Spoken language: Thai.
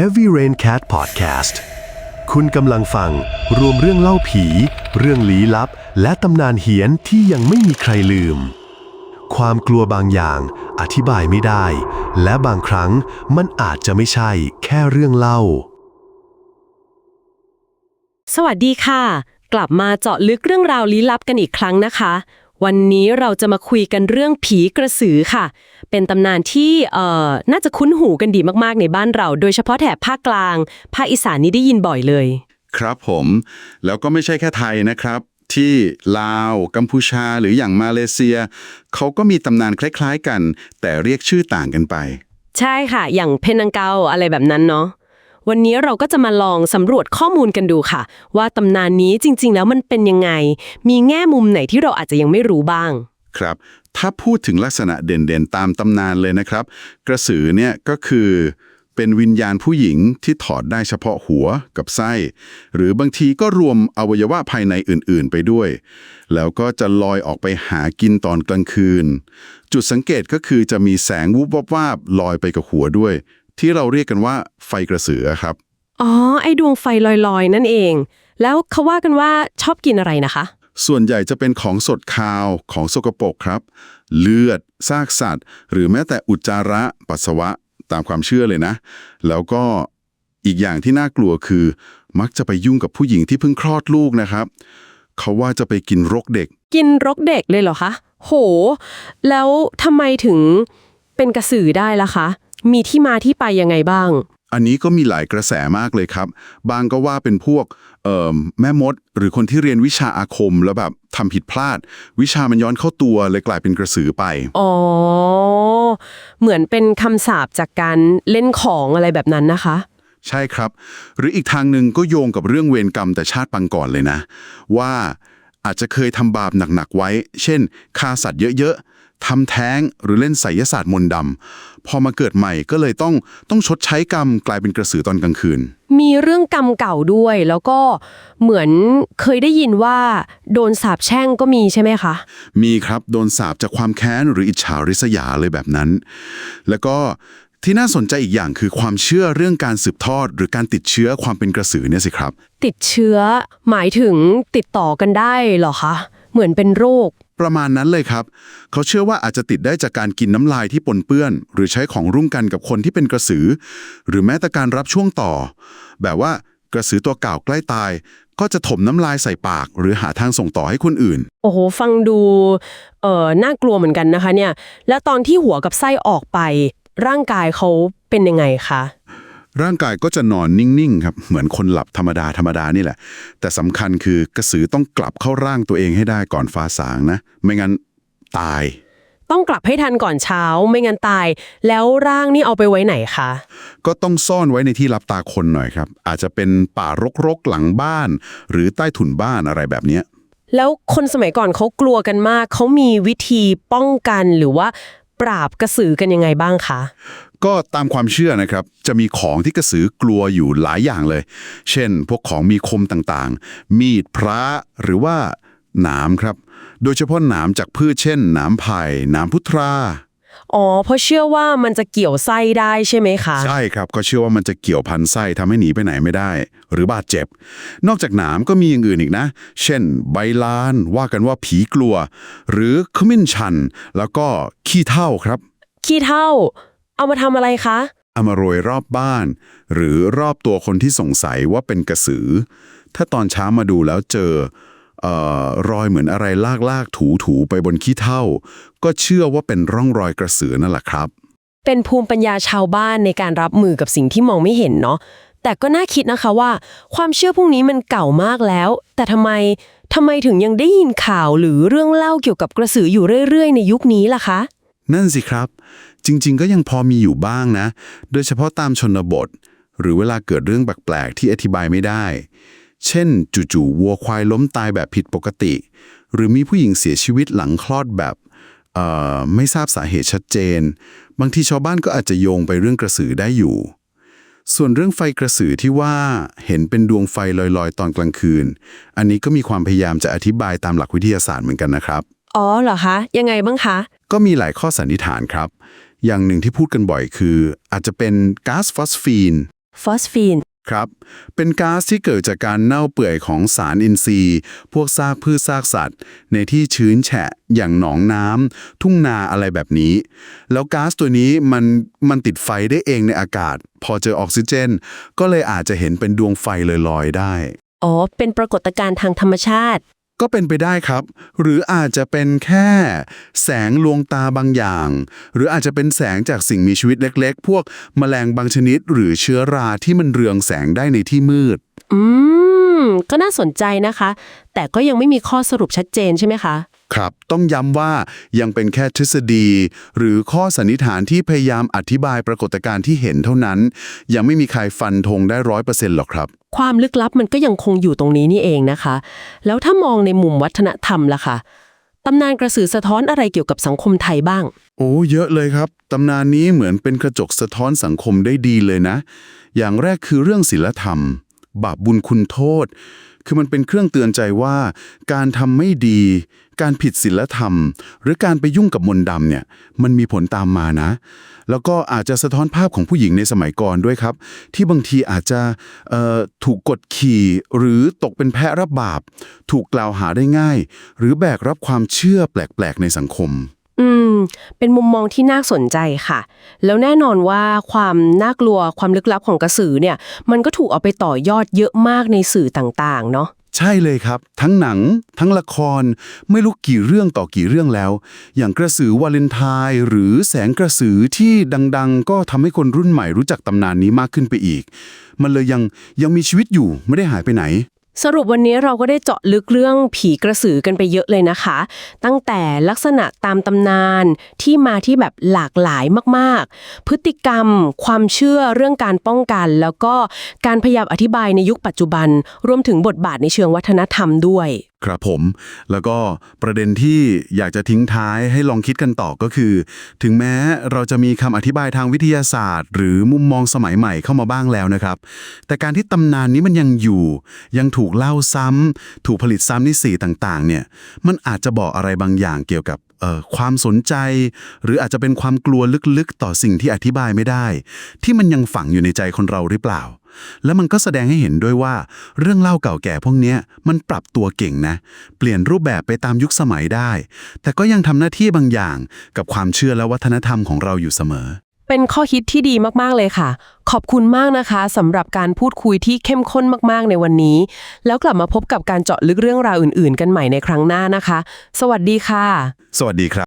Heavy Rain Cat Podcast คุณกำลังฟังรวมเรื่องเล่าผี เรื่องลี้ลับ และตำนานเฮียนที่ยังไม่มีใครลืม ความกลัวบางอย่างอธิบายไม่ได้ และบางครั้งมันอาจจะไม่ใช่แค่เรื่องเล่า สวัสดีค่ะ กลับมาเจาะลึกเรื่องราวลี้ลับกันอีกครั้งนะคะ วันนี้เราจะมาคุยกันเรื่องผีกระสือค่ะ เป็นตำนานที่เอ่อน่าจะคุ้นหูกันดีมากๆในบ้านเรา โดยเฉพาะแถบภาคกลาง ภาคอีสานนี่ได้ยินบ่อยเลย ครับผม แล้วก็ไม่ใช่แค่ไทยนะครับ ที่ลาว กัมพูชาหรืออย่างมาเลเซีย เขาก็มีตำนานคล้าย ๆ กัน แต่เรียกชื่อต่างกันไป ใช่ค่ะ อย่างเพนังเกาอะไรแบบนั้นเนาะ วันนี้เราก็จะมาลองสำรวจข้อมูลกันดูค่ะ ว่าตำนานนี้จริง ๆ แล้วมันเป็นยังไง มีแง่มุมไหนที่เราอาจจะยังไม่รู้บ้าง ครับ ถ้าพูดถึงลักษณะเด่นๆ ตามตำนานเลยนะครับ กระสือเนี่ยก็คือเป็นวิญญาณผู้หญิงที่ถอดได้เฉพาะหัวกับไส้ หรือบางทีก็รวมอวัยวะภายในอื่นๆ ไปด้วย แล้วก็จะลอยออกไปหากินตอนกลางคืน จุดสังเกตก็คือจะมีแสงวูบวับวาบลอยไปกับหัวด้วย ที่เราเรียกกันว่าไฟกระสือครับ อ๋อ ไอ้ดวงไฟลอยๆ นั่นเอง แล้วเขาว่ากันว่าชอบกินอะไรนะคะ ส่วนใหญ่จะเป็นของสดคาวของสกปรกครับ เลือด ซากสัตว์ หรือแม้แต่อุจจาระ ปัสสาวะ ตามความเชื่อเลยนะ แล้วก็อีกอย่างที่น่ากลัวคือ มักจะไปยุ่งกับผู้หญิงที่เพิ่งคลอดลูกนะครับ เขาว่าจะไปกินรกเด็ก กินรกเด็กเลยเหรอคะ โห แล้วทำไมถึงเป็นกระสือได้ล่ะคะ มีที่มาที่ไปยังไงบ้าง อันนี้ก็มีหลายกระแสมากเลยครับ บางก็ว่าเป็นพวกเอ่อแม่มด หรือคนที่เรียนวิชาอาคมแล้วแบบทำผิดพลาด วิชามันย้อนเข้าตัวเลยกลายเป็นกระสือไป อ๋อ เหมือนเป็นคำสาปจากการเล่นของอะไรแบบนั้นนะคะ ใช่ครับ หรืออีกทางหนึ่งก็โยงกับเรื่องเวรกรรมแต่ชาติปังก่อนเลยนะ ว่าอาจจะเคยทำบาปหนักๆไว้ เช่นฆ่าสัตว์เยอะๆ ทำแท้งหรือเล่นไสยศาสตร์มนต์ดำพอมาเกิดใหม่ก็เลยต้องต้องชดใช้กรรมกลายเป็นกระสือตอนกลางคืน มีเรื่องกรรมเก่าด้วย แล้วก็เหมือนเคยได้ยินว่าโดนสาปแช่งก็มีใช่ไหมคะ มีครับโดนสาปจากความแค้นหรืออิจฉาริษยาเลยแบบนั้น แล้วก็ที่น่าสนใจอีกอย่างคือความเชื่อเรื่องการสืบทอด หรือการติดเชื้อความเป็นกระสือเนี่ยสิครับ ติดเชื้อหมายถึงติดต่อกันได้เหรอคะ เหมือนเป็นโรค ประมาณนั้นเลยครับ เขาเชื่อว่าอาจจะติดได้จากการกินน้ำลายที่ปนเปื้อน หรือใช้ของร่วมกันกับคนที่เป็นกระสือ หรือแม้แต่การรับช่วงต่อ แบบว่ากระสือตัวเก่าใกล้ตาย ก็จะถมน้ำลายใส่ปาก หรือหาทางส่งต่อให้คนอื่น โอ้โห ฟังดูเอ่อน่ากลัวเหมือนกันนะคะเนี่ย แล้วตอนที่หัวกับไส้ออกไป ร่างกายเขาเป็นยังไงคะ ร่างกายก็จะนอนนิ่งๆครับเหมือนคนหลับธรรมดาธรรมดานี่แหละ แต่สำคัญคือกระสือต้องกลับเข้าร่างตัวเองให้ได้ก่อนฟ้าสางนะ ไม่งั้นตาย ต้องกลับให้ทันก่อนเช้า ไม่งั้นตาย แล้วร่างนี่เอาไปไว้ไหนคะ ก็ต้องซ่อนไว้ในที่รับตาคนหน่อยครับ อาจจะเป็นป่ารกๆหลังบ้าน หรือใต้ถุนบ้านอะไรแบบเนี้ยแล้วคนสมัยก่อนเขากลัวกันมาก เขามีวิธีป้องกันหรือว่า ปราบกระสือกันยังไงบ้างคะ ก็ตามความเชื่อนะครับ จะมีของที่กระสือกลัวอยู่หลายอย่างเลย เช่น พวกของมีคมต่างๆ มีดพระหรือว่าหนามครับ โดยเฉพาะหนามจากพืชเช่นหนามไผ่หนามพุทรา อ๋อ เพราะเชื่อว่ามันจะเกี่ยวไส้ได้ใช่ไหมคะ ใช่ครับก็เชื่อว่ามันจะเกี่ยวพันไส้ทำให้หนีไปไหนไม่ได้ หรือบาดเจ็บ นอกจากหนามก็มีอย่างอื่นอีกนะ เช่น ใบลาน ว่ากันว่าผีกลัว หรือขมิ้นชัน แล้วก็ขี้เถ้าครับ ขี้เท่า เอามาทำอะไรคะ เอามาโรยรอบบ้าน หรือรอบตัวคนที่สงสัยว่าเป็นกระสือ ถ้าตอนเช้ามาดูแล้วเจอเอ่อ รอยเหมือนอะไรลากลากถูถูๆไปบนขี้เถ้าก็เชื่อว่าเป็นร่องรอยกระสือนั่นแหละครับ เป็นภูมิปัญญาชาวบ้านในการรับมือกับสิ่งที่มองไม่เห็นเนาะแต่ก็น่าคิดนะคะว่า ความเชื่อพวกนี้มันเก่ามากแล้ว แต่ทำไมทำไมถึงยังได้ยินข่าวหรือเรื่องเล่าเกี่ยวกับกระสืออยู่เรื่อย ๆ ในยุคนี้ล่ะคะ นั่นสิครับ จริง ๆ ก็ยังพอมีอยู่บ้างนะ โดยเฉพาะตามชนบท หรือเวลาเกิดเรื่องแปลกๆที่อธิบายไม่ได้ เช่น จู่ๆวัวควายล้มตายแบบผิดปกติ หรือมีผู้หญิงเสียชีวิตหลังคลอดแบบเอ่อไม่ทราบสาเหตุชัดเจน บางทีชาวบ้านก็อาจจะโยงไปเรื่องกระสือได้อยู่ ส่วนเรื่องไฟกระสือที่ว่าเห็นเป็นดวงไฟลอยๆ ตอนกลางคืน อันนี้ก็มีความพยายามจะอธิบายตามหลักวิทยาศาสตร์เหมือนกันนะครับ อ๋อเหรอคะ ยังไงบ้างคะ ก็มีหลายข้อสันนิษฐานครับ อย่างหนึ่งที่พูดกันบ่อยคือ อาจจะเป็นก๊าซฟอสฟีน ฟอสฟีน ครับ เป็นก๊าซที่เกิดจากการเน่าเปื่อยของสารอินทรีย์ พวกซากพืชซากสัตว์ ในที่ชื้นแฉะ อย่างหนองน้ำ ทุ่งนาอะไรแบบนี้ แล้วก๊าซตัวนี้มันมันติดไฟได้เองในอากาศ พอเจอออกซิเจน ก็เลยอาจจะเห็นเป็นดวงไฟลอยๆได้ อ๋อ เป็นปรากฏการณ์ทางธรรมชาติ ก็เป็นไปได้ครับ หรืออาจจะเป็นแค่แสงลวงตาบางอย่าง หรืออาจจะเป็นแสงจากสิ่งมีชีวิตเล็กๆ พวกแมลงบางชนิดหรือเชื้อราที่มันเรืองแสงได้ในที่มืด อืม ก็น่าสนใจนะคะ แต่ก็ยังไม่มีข้อสรุปชัดเจนใช่ไหมคะ ครับ ต้องย้ำว่ายังเป็นแค่ทฤษฎี หรือข้อสันนิษฐานที่พยายามอธิบายปรากฏการณ์ที่เห็นเท่านั้น ยังไม่มีใครฟันธงได้ร้อยเปอร์เซ็นต์หรอกครับ ความลึกลับมันก็ยังคงอยู่ตรงนี้นี่เองนะคะ แล้วถ้ามองในมุมวัฒนธรรมล่ะคะตำนานกระสือสะท้อนอะไรเกี่ยวกับสังคมไทยบ้าง โอ้เยอะเลยครับ ตำนานนี้เหมือนเป็นกระจกสะท้อนสังคมได้ดีเลยนะ อย่างแรกคือเรื่องศีลธรรม บาปบุญคุณโทษ คือมันเป็นเครื่องเตือนใจว่า การทำไม่ดี การผิดศีลธรรม หรือการไปยุ่งกับมนต์ดำเนี่ย มันมีผลตามมานะ แล้วก็อาจจะสะท้อนภาพของผู้หญิงในสมัยก่อนด้วยครับ ที่บางทีอาจจะเอ่อถูกกดขี่ หรือตกเป็นแพะรับบาป ถูกกล่าวหาได้ง่าย หรือแบกรับความเชื่อแปลกๆในสังคม เป็นมุมมองที่น่าสนใจค่ะ แล้วแน่นอนว่าความน่ากลัวความลึกลับของกระสือเนี่ย มันก็ถูกเอาไปต่อยอดเยอะมากในสื่อต่างๆ เนาะใช่เลยครับ ทั้งหนัง ทั้งละคร ไม่รู้กี่เรื่องต่อกี่เรื่องแล้ว อย่างกระสือวาเลนไทน์หรือแสงกระสือที่ดังๆ ก็ทำให้คนรุ่นใหม่รู้จักตำนานนี้มากขึ้นไปอีก มันเลยยังยังมีชีวิตอยู่ไม่ได้หายไปไหน สรุปวันนี้เราก็ได้เจาะลึกเรื่องผีกระสือกันไปเยอะเลยนะคะ ตั้งแต่ลักษณะตามตำนานที่มาที่แบบหลากหลายมากๆ พฤติกรรม ความเชื่อเรื่องการป้องกัน แล้วก็การพยายามอธิบายในยุคปัจจุบัน รวมถึงบทบาทในเชิงวัฒนธรรมด้วย ครับผม แล้วก็ประเด็นที่อยากจะทิ้งท้ายให้ลองคิดกันต่อก็คือ ถึงแม้เราจะมีคำอธิบายทางวิทยาศาสตร์ หรือมุมมองสมัยใหม่เข้ามาบ้างแล้วนะครับ แต่การที่ตำนานนี้มันยังอยู่ ยังถูกเล่าซ้ำถูกผลิตซ้ำในสื่อต่างๆเนี่ยมันอาจจะบอกอะไรบางอย่างเกี่ยวกับ ความสนใจ หรืออาจจะเป็นความกลัวลึกๆ ต่อสิ่งที่อธิบายไม่ได้ ที่มันยังฝังอยู่ในใจคนเราหรือเปล่า แล้วมันก็แสดงให้เห็นด้วยว่า เรื่องเล่าเก่าแก่พวกนี้มันปรับตัวเก่งนะ เปลี่ยนรูปแบบไปตามยุคสมัยได้ แต่ก็ยังทำหน้าที่บางอย่างกับความเชื่อและวัฒนธรรมของเราอยู่เสมอ เป็นข้อคิดที่ดีมากๆเลยค่ะ ขอบคุณมากนะคะสำหรับการพูดคุยที่เข้มข้นมากๆในวันนี้ แล้วกลับมาพบกับการเจาะลึกเรื่องราวอื่น ๆ กันใหม่ในครั้งหน้านะคะ สวัสดีค่ะ สวัสดีครับ